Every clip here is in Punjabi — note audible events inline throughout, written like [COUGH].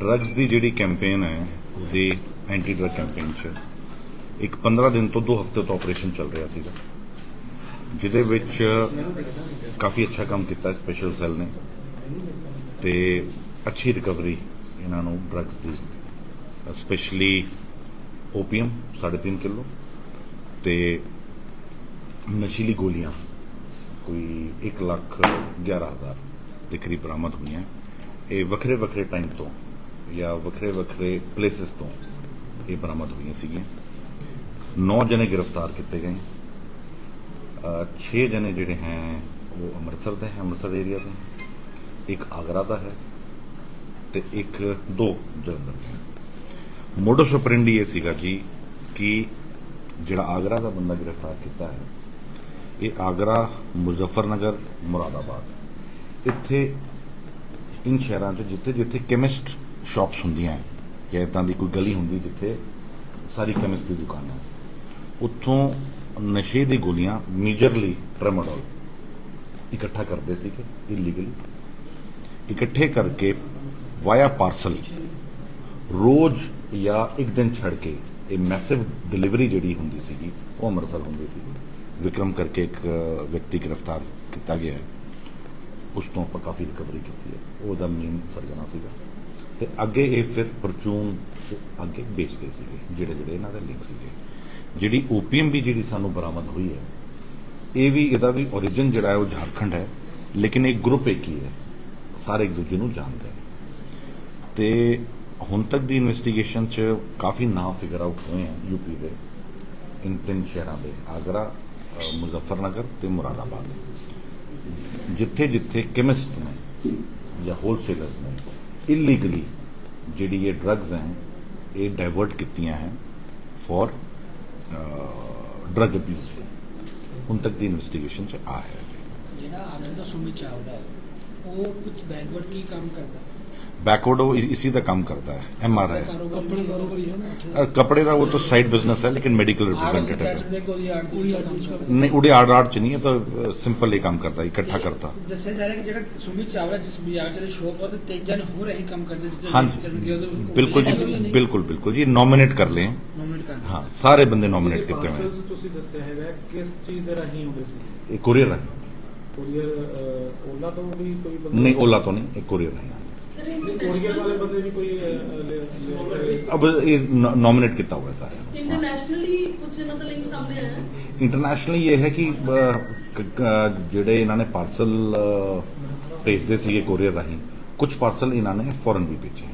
ਡਰੱਗਸ ਦੀ ਜਿਹੜੀ ਕੈਂਪੇਨ ਹੈ, ਉਹਦੀ ਐਂਟੀ ਡਰੱਗ ਕੈਂਪੇਨ 'ਚ ਇੱਕ 15 ਦਿਨ ਤੋਂ 2 ਹਫ਼ਤੇ ਤੋਂ ਆਪਰੇਸ਼ਨ ਚੱਲ ਰਿਹਾ ਸੀਗਾ, ਜਿਹਦੇ ਵਿੱਚ ਕਾਫੀ ਅੱਛਾ ਕੰਮ ਕੀਤਾ ਸਪੈਸ਼ਲ ਸੈੱਲ ਨੇ ਤੇ ਅੱਛੀ ਰਿਕਵਰੀ ਇਹਨਾਂ ਨੂੰ ਡਰੱਗਸ ਦੀ ਸਪੈਸ਼ਲੀ ਓਪੀਅਮ 3.5 ਕਿਲੋ ਤੇ ਨਸ਼ੀਲੀ ਗੋਲੀਆਂ ਕੋਈ 1 ਲੱਖ 11000 ਦੇ ਕਰੀਬ ਬਰਾਮਦ ਹੋਈਆਂ ਇਹ ਵੱਖਰੇ ਵੱਖਰੇ ਟਾਈਮ ਤੋਂ ਜਾਂ ਵੱਖਰੇ ਵੱਖਰੇ ਪਲੇਸਿਸ ਤੋਂ ਇਹ ਬਰਾਮਦ ਹੋਈਆਂ ਸੀਗੀਆਂ 9 ਜਣੇ ਗ੍ਰਿਫਤਾਰ ਕੀਤੇ ਗਏ 6 ਜਣੇ ਜਿਹੜੇ ਹੈ ਉਹ ਅੰਮ੍ਰਿਤਸਰ ਦੇ ਹੈ ਅੰਮ੍ਰਿਤਸਰ ਏਰੀਆ ਦੇ ਇੱਕ ਆਗਰਾ ਦਾ ਹੈ ਤੇ ਇੱਕ ਦੋ ਜਲੰਧਰ ਦੇ ਮੋਡਸ ਆਪਰੈਂਡੀ ਇਹ ਸੀਗਾ ਜੀ ਕਿ ਜਿਹੜਾ ਆਗਰਾ ਦਾ ਬੰਦਾ ਗ੍ਰਿਫਤਾਰ ਕੀਤਾ ਹੈ ਇਹ ਆਗਰਾ ਮੁਜ਼ੱਫਰਨਗਰ ਮੁਰਾਦਾਬਾਦ ਇੱਥੇ ਇਨ ਸ਼ਹਿਰਾਂ 'ਚ ਜਿੱਥੇ ਜਿੱਥੇ ਕੈਮਿਸਟ ਸ਼ਾਪਸ ਹੁੰਦੀਆਂ ਹੈ, ਜਾਂ ਇਦਾਂ ਦੀ ਕੋਈ ਗਲੀ ਹੁੰਦੀ ਜਿੱਥੇ ਸਾਰੀ ਕੈਮਿਸਟ ਦੀ ਦੁਕਾਨ ਹੈ ਉੱਥੋਂ ਨਸ਼ੇ ਦੀ ਗੋਲੀਆਂ ਮੇਜਰਲੀ ਟ੍ਰੈਮਾਡੋਲ ਇਕੱਠਾ ਕਰਦੇ ਸੀਗੇ ਇਲੀਗਲੀ ਇਕੱਠੇ ਕਰਕੇ ਵਾਇਆ ਪਾਰਸਲ ਰੋਜ਼ ਜਾਂ ਇੱਕ ਦਿਨ ਛੱਡ ਕੇ ਇਹ ਮੈਸਿਵ ਡਿਲੀਵਰੀ ਜਿਹੜੀ ਹੁੰਦੀ ਸੀਗੀ ਉਹ ਅੰਮ੍ਰਿਤਸਰ ਹੁੰਦੀ ਸੀ ਵਿਕਰਮ ਕਰਕੇ ਇੱਕ ਵਿਅਕਤੀ ਗ੍ਰਿਫਤਾਰ ਕੀਤਾ ਗਿਆ ਹੈ। ਉਸ ਤੋਂ ਆਪਾਂ ਕਾਫੀ ਰਿਕਵਰੀ ਕੀਤੀ ਹੈ। ਉਹਦਾ ਮੇਨ ਸਰਗਨਾ ਸੀਗਾ। ਤੇ ਅੱਗੇ ਇਹ ਫਿਰ ਪਰਚੂਨ ਅੱਗੇ ਵੇਚਦੇ ਸੀਗੇ ਜਿਹੜੇ ਜਿਹੜੇ ਇਹਨਾਂ ਦੇ ਲਿੰਕ ਸੀਗੇ। ਜਿਹੜੀ ਓਪੀਐਮ ਵੀ ਜਿਹੜੀ ਸਾਨੂੰ ਬਰਾਮਦ ਹੋਈ ਹੈ ਇਹ ਵੀ ਇਹਦਾ ਵੀ origin ਜਿਹੜਾ ਹੈ ਉਹ ਝਾਰਖੰਡ ਹੈ ਲੇਕਿਨ ਇਹ ਗਰੁੱਪ ਇੱਕ ਹੀ ਹੈ। ਸਾਰੇ ਇੱਕ ਦੂਜੇ ਨੂੰ ਜਾਣਦੇ ਨੇ। ਤੇ ਹੁਣ ਤੱਕ ਦੀ ਇਨਵੈਸਟੀਗੇਸ਼ਨ ਚ ਕਾਫੀ ਨਾਮ ਫਿਗਰ ਆਊਟ ਹੋਏ ਹਨ ਯੂਪੀ ਦੇ ਇਨ ਤਿੰਨ ਸ਼ਹਿਰਾਂ ਦੇ ਆਗਰਾ ਅ, ਮੁਜ਼ੱਫਰਨਗਰ ਤੇ ਮੁਰਾਦਾਬਾਦ। ਜਿੱਥੇ ਜਿੱਥੇ ਕੈਮਿਸਟਸ ਨੇ ਜਾਂ ਹੋਲਸੇਲਰਸ ਨੇ ਇਲੀਗਲੀ ਜਿਹੜੀ ਇਹ ਡਰੱਗਸ ਹੈ, ਇਹ ਡਾਇਵਰਟ ਕੀਤੀਆਂ ਹੈ ਫॉर ਡਰੱਗ ਅਬਿਊਜ਼ ਹੁਣ ਤੱਕ ਦੀ ਇਨਵੈਸਟੀਗੇਸ਼ਨ ਚ ਆ ਹੈ। ਜਿਹੜਾ ਆਨੰਦ ਸੁਮਿਤ ਚਾਵਲਾ ਹੈ, ਉਹ ਕੁਝ ਬੈਕਵਰਡ ਕੀ ਕੰਮ ਕਰਦਾ? बैकवर्ड वो इ- इसी का काम करता है एम आर ਕਾਰੋਬਾਰ ਕੱਪੜੇ ਕਾਰੋਬਾਰ ਹੀ ਹੈ ਨਾ ਉੱਥੇ आई कपड़े का वो तो साइड बिजनेस है लेकिन मेडिकल ਆੜ ਕਹਿ रिप्रेजेंटेटिव ਸਕਦੇ ਕਿ ਉਹਦੀ ਆੜ ਦੀ ਕੰਮ ਕਰਦਾ नहीं उड़े आड़ आड़ च नहीं है तो सिंपल ही काम करता है इकट्ठा करता ਦੱਸਿਆ ਜਾ ਰਿਹਾ ਕਿ ਜਿਹੜਾ ਸੁਮਿਤ ਚਾਵਲਾ ਜਿਸ ਬਾਜ਼ਾਰ ਚ ਸ਼ੋਪ ਉਹ ਤੇ ਤੇਜਾਂ ਨੇ ਹੋਰ ਇਹੀ ਕੰਮ ਕਰਦੇ ਜਿੱਥੇ हाँ ਕਰਨਗੇ ਉਹਦੇ बिल्कुल जी बिल्कुल बिल्कुल जी नॉमिनेट कर लें ਨੋਮਿਨੇਟ करना हाँ सारे बंदे नॉमिनेट किए हुए हैं ਪਾਰਸਲਸ ਤੁਸੀਂ ਦੱਸਿਆ ਹੈਗਾ ਕਿਸ ਚੀਜ਼ ਦੇ ਰਾਹੀਂ ਹੁੰਦੇ ਸੀ एक कोरियर है ਕੋਰੀਅਰ ਓਲਾ ਤੋਂ ਵੀ ਕੋਈ ਬੰਦਾ नहीं ओला तो नहीं एक कोरियर है ਕੋਰੀਅਰ ਵਾਲੇ ਬੰਦੇ ਵੀ ਕੋਈ ਅਹ, ਲੈ- ਲੈ- अब ये नॉमिनेट किया हुआ है सारे ਇੰਟਰਨੈਸ਼ਨਲੀ ਕੁਝ ਇਹਨਾਂ ਦਾ ਲਿੰਕ ਸਾਹਮਣੇ ਆਇਆ ਹੈ। ਇੰਟਰਨੈਸ਼ਨਲੀ ਇਹ ਹੈ ਕਿ ਅਹ, ਕ- ਕ- ਜਿਹੜੇ ਇਹਨਾਂ ਨੇ ਪਾਰਸਲ ਭੇਜਦੇ ਸੀਗੇ ਕੋਰੀਅਰ ਰਾਹੀਂ ਕੁਝ ਪਾਰਸਲ ਇਹਨਾਂ ਨੇ ਫੋਰਨ ਵੀ ਭੇਜੇ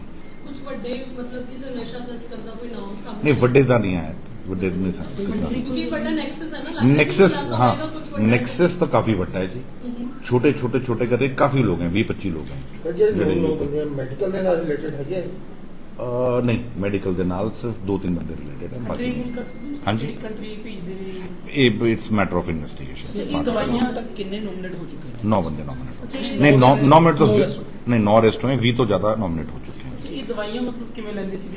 ਕੁਝ ਵੱਡੇ ਮਤਲਬ ਕਿਸੇ ਨਸ਼ਾ ਤਸਕਰ ਦਾ ਕੋਈ ਨਾਮ ਸਾਹਮਣੇ ਨਹੀਂ ਵੱਡੇ ਦਾ ਨਹੀਂ ਆਇਆ ਵੱਡੇ ਦਾ ਨਹੀਂ ਸਾਹਮਣੇ ਕਿਉਂਕਿ ਵੱਡਾ ਨੈਕਸਸ ਹੈ ਨਾ ਲੱਗਦਾ नेक्सस कि हाँ होएगा, कुछ ਵੱਡਾ नेक्सस तो काफी बड़ा है जी छोटे छोटे छोटे करके काफी लोग हैं 20 25 लोग हैं ਸਰ ਜਿਹੜੇ ਜਿਹੜੇ ਲੋਕ ਲੋਕ- ਹੁੰਦੇ ਆ ਮੈਡੀਕਲ ਦੇ ਨਾਲ ਰਿਲੇਟਡ ਹੈਗੇ ਆ? ਅਹ, ਨਹੀਂ ਮੈਡੀਕਲ ਦੇ ਨਾਲ ਸਿਰਫ ਦੋ ਤਿੰਨ ਬੰਦੇ ਰਿਲੇਟਡ ਹੈ ਕੰਟਰੀ ਬਾਕੀ ਬਿਲ ਕਰ ਸਕਦੇ ਹੋ? ਹਾਂਜੀ। ਜਿਹੜੀ ਕੰਟਰੀ ਭੇਜਦੇ ਨੇ ਇਹ ਇਟਸ ਮੈਟਰ ਆਫ ਤੇ ਇਨਵੈਸਟੀਗੇਸ਼ਨ ਇਹ ਦਵਾਈਆਂ ਹੁਣ ਤੱਕ ਕਿੰਨੇ ਨੋਮਿਨੇਟ ਹੋ ਚੁੱਕੇ ਨੇ नौ बंदे नॉमिनेट ਅੱਛਾ ਇਹ नहीं नौ नौ मिनट तो नौ arrest नहीं नौ अरेस्ट हुए 20 तो ज्यादा नॉमिनेट हो चुके हैं ਅੱਛਾ, ਇਹ ਦਵਾਈਆਂ ਮਤਲਬ ਕਿਵੇਂ ਲੈਂਦੇ ਸੀ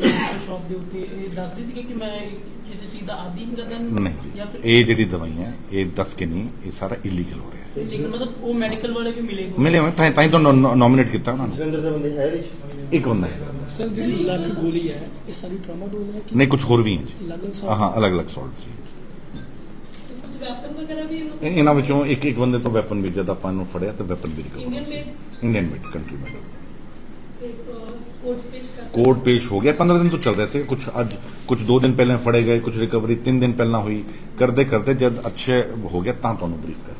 ਸ਼ੌਪ [COUGHS] ਦੇ ਉੱਤੇ ਇਹ ਦੱਸਦੇ ਸੀ ਕਿ ਮੈਂ ਕਿਸੇ ਚੀਜ਼ ਦਾ ਆਦੀ ਹਾਂ ਕਦੇ ਨਹੀਂ ਜਾਂ। ਫਿਰ ਇਹ ਜਿਹੜੀ ਦਵਾਈਆਂ ਇਹ ਦੱਸ ਕੇ ਨਹੀਂ ਇਹ ਸਾਰਾ ਇਲੀਗਲ ਹੋ ਰਿਹਾ। ਲੇਕਿਨ ਮਤਲਬ ਉਹ ਮੈਡੀਕਲ ਵਾਲੇ ਵੀ ਮਿਲੇ ਮਿਲੇ ਹੋਏ ਤਾਂ ਤਾਂ ਤੁਹਾਨੂੰ ਨੋਮੀਨੇਟ ਕੀਤਾ ਉਹਨਾਂ ਨੇ। ਸਿਲੰਡਰ ਦੇ ਬੰਦੇ ਹੈ ਵਿੱਚ ਇੱਕ ਬੰਦਾ ਹੈ। ਸਰ ਜਿਹੜੀ ਲੱਖ ਗੋਲੀ ਹੈ ਇਹ ਸਾਰੀ ਟਰਾਮਾਡੋਲ ਹੈ ਕਿ ਨਹੀਂ ਕੁਝ ਹੋਰ ਵੀ ਹੈ ਜੀ। ਅਲੱਗ-ਅਲੱਗ ਸਾਲਟ ਹਾਂ ਅਲੱਗ-ਅਲੱਗ ਸਾਲਟ ਸੀ ਕੁਝ ਵੈਪਨ ਵਗੈਰਾ ਵੀ ਇਹਨਾਂ ਵਿੱਚੋਂ ਇੱਕ ਇੱਕ ਬੰਦੇ ਤੋਂ ਵੈਪਨ ਵੀ ਜਦ ਆਪਾਂ ਨੂੰ ਫੜਿਆ ਤੇ ਵੈਪਨ ਵੀ recover Indian made Indian made country made court ਪੇਸ਼ ਹੋ ਗਿਆ। 15 ਦਿਨ ਤੋਂ ਚੱਲ ਰਿਹਾ ਸੀ। ਕੁਝ ਅੱਜ ਕੁਝ 2 ਦਿਨ ਪਹਿਲਾਂ ਫੜੇ ਗਏ ਕੁਝ ਰਿਕਵਰੀ 3 ਦਿਨ ਪਹਿਲਾਂ ਹੋਈ। ਕਰਦੇ ਕਰਦੇ ਜਦ ਅੱਛੇ ਹੋ ਗਿਆ ਤਾਂ ਤੁਹਾਨੂੰ ਬਰੀਫ ਕਰ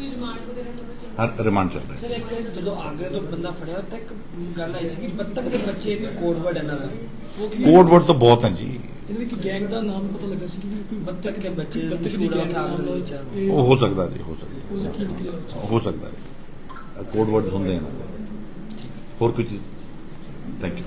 ਰਿਮਾਂਡ ਵਗੈਰਾ ਪਤਾ ਰਹੇ? ਹਾਂ ਰਿਮਾਂਡ ਚੱਲ ਰਿਹਾ ਸਰ ਇੱਕ ਜਦੋਂ ਆਗਰੇ ਤੋਂ ਬੰਦਾ ਫੜਿਆ ਤਾਂ ਇੱਕ ਗੱਲ ਆਈ ਸੀ ਕਿ ਬੱਤਕ ਦੇ ਬੱਚੇ ਵੀ ਕੋਡ ਵਰਡ ਇਹਨਾਂ ਦਾ ਕੋਡ ਵਰਡ ਤਾਂ ਬਹੁਤ ਹੈ ਜੀ। ਇਹਦੇ ਵਿੱਚ ਗੈਂਗ ਦਾ ਨਾਮ ਪਤਾ ਲੱਗਾ ਸੀ ਕਿ ਕੋਈ ਬੱਤਕ ਕੇ ਬੱਚੇ ਦੀ ਮਸ਼ਹੂਰ ਦਾ ਇਹ ਉਹ ਹੋ ਸਕਦਾ ਜੀ ਹੋ ਸਕਦਾ? ਹੋ? ਸਕਦਾ। ਹੈ ਕੋਡ ਵਰਡ ਹੁੰਦੇ ਨੇ। ਹੋਰ ਕੋਈ ਚੀਜ਼? Thank you.